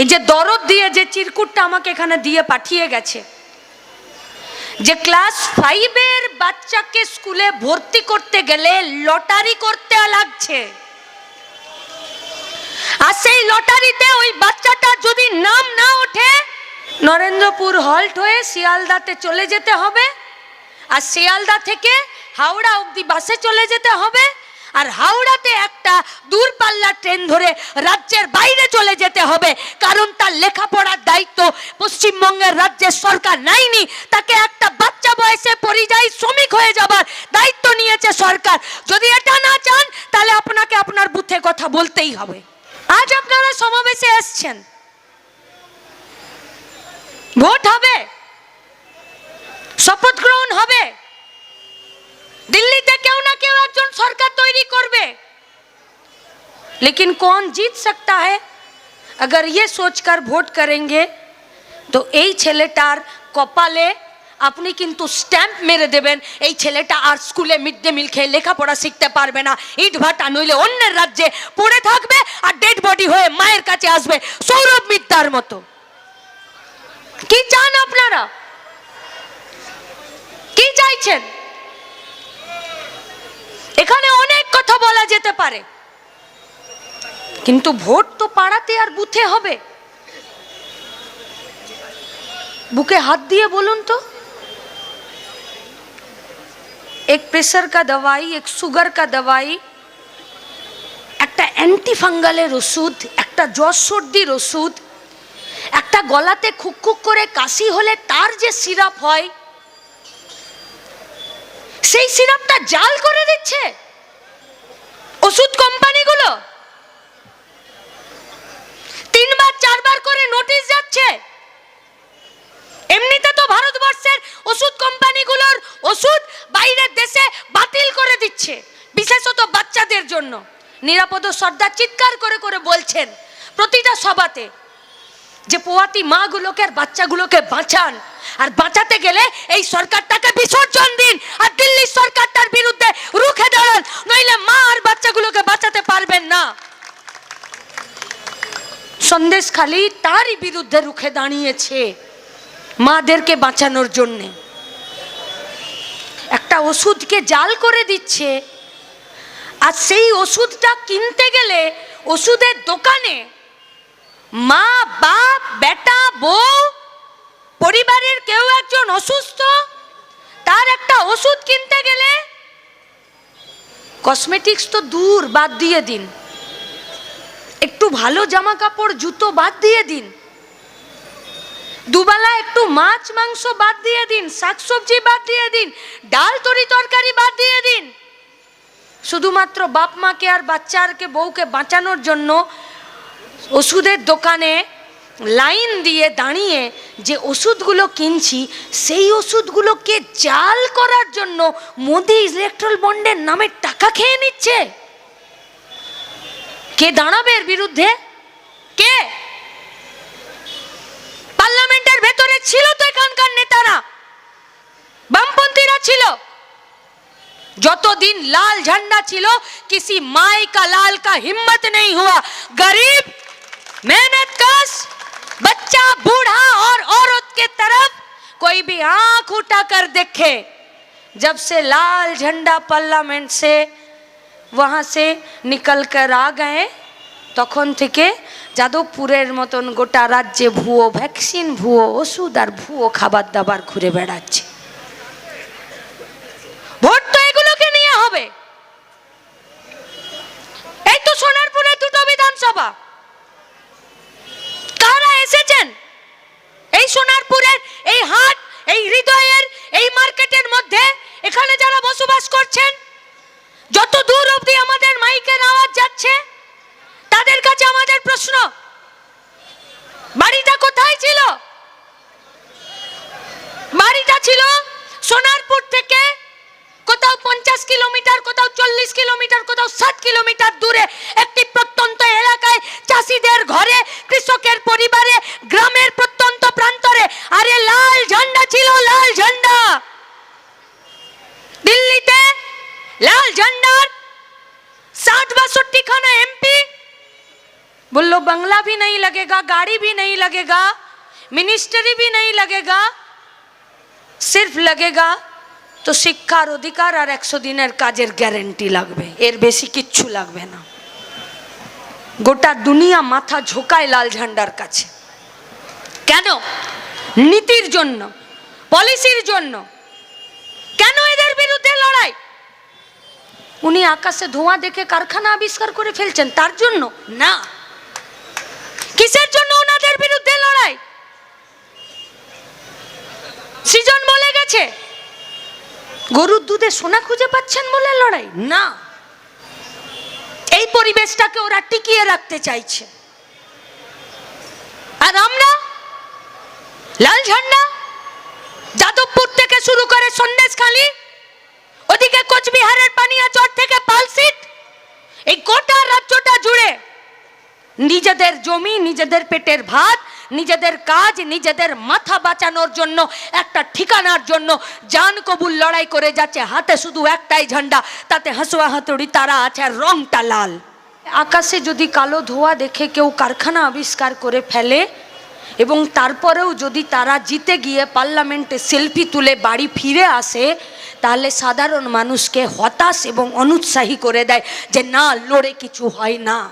এই যে দরদ দিয়ে যে চিরকুটটা আমাকে এখানে দিয়ে পাঠিয়ে গেছে, যে ক্লাস ফাইভের বাচ্চাকে স্কুলে ভর্তি করতে গেলে লটারি করতে লাগছে। আর সেই লটারিতে ওই বাচ্চাটা যদি নাম না ওঠে, নরেন্দ্রপুর হল্ট হয়ে শিয়ালদাতে চলে যেতে হবে। আর শিয়ালদা থেকে হাওড়া অবধি বাসে চলে যেতে হবে। আর হাওড়াতে একটা দূরপাল্লার ট্রেন ধরে রাজ্যের বাইরে চলে যেতে হবে। কারণ তার লেখাপড়ার দায়িত্ব পশ্চিমবঙ্গের রাজ্যের সরকার নেয়নি। তাকে একটা বাচ্চা বয়সে পরিযায়ী শ্রমিক হয়ে যাবার দায়িত্ব নিয়েছে সরকার। যদি এটা না চান, তাহলে আপনাকে আপনার বুথে কথা বলতেই হবে। আজ আপনারা সমাবেশে এসছেন। ভোট হবে। लेकिन कौन जीत सकता है अगर ये सोचकर ভোট करेंगे তো এই ছেলেটার কপালে আপনি কিন্তু স্ট্যাম্প মেরে দেবেন এই ছেলেটা আর স্কুলে মিড ডে মিল খেয়ে লেখাপড়া শিখতে পারবে না ইট ভাটা নইলে অন্যের রাজ্যে পড়ে থাকবে আর ডেড বডি হয়ে মায়ের কাছে আসবে সৌরভ মিত্তার মতো কি চান আপনারা কি চাইছেন এখানে অনেক কথা বলা যেতে পারে কিন্তু ভোট তো পাড়াতে আর বুথে হবে। বুকে হাত দিয়ে বলুন তো। এক প্রেশার কা দাওয়াই এক সুগার কা দাওয়াই একটা অ্যান্টিফাঙ্গালের ওষুধ, একটা জ্বর সর্দির ওষুধ, একটা গলাতে খুকখুক করে কাশি হলে তার যে সিরাপ হয়, সেই সিরাপটা জাল করে দিচ্ছে। ওষুধ কোম্পানিগুলো করে নোটিশ যাচ্ছে। এমনিতে তো ভারতবর্ষের ওষুধ কোম্পানিগুলোর ওষুধ বাইরের দেশে বাতিল করে দিচ্ছে, বিশেষত বাচ্চাদের জন্য। নিরাপদ সর্দার চিৎকার করে করে বলছেন প্রতিটা সভাতে যে পোয়াতি মাগুলোকে আর বাচ্চাগুলোকে বাঁচান, আর বাঁচাতে গেলে এই সরকারটাকে বিসর্জন দিন, আর দিল্লির সরকারটার বিরুদ্ধে রুখে দাঁড়ান, নইলে মা আর বাচ্চাগুলোকে বাঁচাতে পারবেন না সন্দেশ খালি তারই বিরুদ্ধে রুখে দাঁড়িয়েছে মাদেরকে বাঁচানোর জন্যে। একটা ওষুধকে জাল করে দিচ্ছে। আর সেই ওষুধটা কিনতে গেলে ওষুধের দোকানে মা, বাপ, বেটা, বউ, পরিবারের কেউ একজন অসুস্থ, তার একটা ওষুধ কিনতে গেলে কসমেটিক্স তো দূর, বাদ দিয়ে দিন। একটু ভালো জামা কাপড় জুতো বাদ দিয়ে দিন। দুবেলা একটু মাছ, মাংস বাদ দিয়ে দিন, শাকসবজি বাদ দিয়ে দিন, ডাল, তরি তরকারি বাদ দিয়ে দিন। শুধুমাত্র বাপ মাকে আর বাচ্চারকে বউকে বাঁচানোর জন্য ওষুধের দোকানে লাইন দিয়ে দাঁড়িয়ে যে ওষুধগুলো কিনছি, সেই ওষুধগুলোকে জাল করার জন্য মোদি ইলেকট্রাল বন্ডের নামে টাকা খেয়ে নিচ্ছে। কে দাঁড়াবে এর বিরুদ্ধে কে পার্লামেন্টের ভেতরে ছিল তো এখানকার নেতারা বামপন্থীরা ছিল যতদিন लाल झंडा ছিল किसी माई का लाल का हिम्मत नहीं हुआ गरीब मेहनत कश बच्चा बूढ़ा और औरत के तरफ कोई भी आंख उठाकर देखे जब से लाल झंडा पार्लियामेंट से ওহা সে নিকল কর আ গে তখন থেকে যাদবপুরের মতন গোটা রাজ্যে ভুয়ো ভ্যাকসিন, ভুয়ো ওষুধ আর ভুয়ো খাবার দাবার ঘুরে বেড়াচ্ছে। ভোট তো এগুলোকে নিয়ে হবে। এই তো সোনারপুরে দুটো বিধানসভা। কারা এসেছেন? এই সোনারপুরের, এই হাট, এই হৃদয়ের, এই মার্কেটের মধ্যে এখানে যারা বসবাস করছেন বাড়িটা কোথায় ছিল? বাড়িটা ছিল সোনারপুর থেকে কোথাও পঞ্চাশ কিলোমিটার, কোথাও চল্লিশ কিলোমিটার, কোথাও ষাট কিলোমিটার দূরে একটি প্রত্যন্ত এলাকায় চাষিদের ঘরে, কৃষকের পরিবারে, গ্রামের প্রত্যন্ত প্রান্তরে। আরে লাল ঝান্ডা ছিল, লাল ঝান্ডা। দিল্লিতে লাল ঝান্ডার ষাট বাষট্টি খানা এমপি बोलो बंगला भी नहीं लगेगा गाड़ी भी नहीं लगेगा मिनिस्ट्री भी नहीं लगेगा সির্ফ लगेगा তো শিক্ষার অধিকার আর একশো দিনের কাজের গ্যারেন্টি লাগবে এর বেশি কিচ্ছু লাগবে না গোটা দুনিয়া মাথা ঝোকায় লাল ঝান্ডার কাছে কেন নীতির জন্য পলিসির জন্য কেন এদের বিরুদ্ধে লড়াই উনি আকাশে ধোঁয়া দেখে কারখানা আবিষ্কার করে ফেলছেন তার জন্য না কিসের জন্য ওনাদের বিরুদ্ধে লড়াই? সৃজন বলে গেছে, গরুর দুধে সোনা খুঁজে পাচ্ছেন বলে লড়াই? না। এই পরিবেশটাকে ওরা টিকিয়ে রাখতে চাইছে। আর আমরা, লাল ঝান্ডা, যাদবপুর থেকে শুরু করে সন্দেশখালী, ওদিকে কোচবিহারের পানিয়াচর থেকে পালসিট, এই গোটা রাজ্যটা জুড়ে নিজেদের জমি, নিজেদের পেটের ভাত, নিজেদের কাজ, নিজেদের মাথা বাঁচানোর জন্য, একটা ঠিকানার জন্য জান কবুল লড়াই করে যাচ্ছে। হাতে শুধু একটাই ঝান্ডা, তাতে হাসুয়া হাতুড়ি তারা আছে আর রংটা লাল। আকাশে যদি কালো ধোয়া দেখে কেউ কারখানা আবিষ্কার করে ফেলে এবং তারপরেও যদি তারা জিতে গিয়ে পার্লামেন্টে সেলফি তুলে বাড়ি ফিরে আসে, তাহলে সাধারণ মানুষকে হতাশ এবং অনুৎসাহী করে দেয় যে, না, লড়ে কিছু হয় না।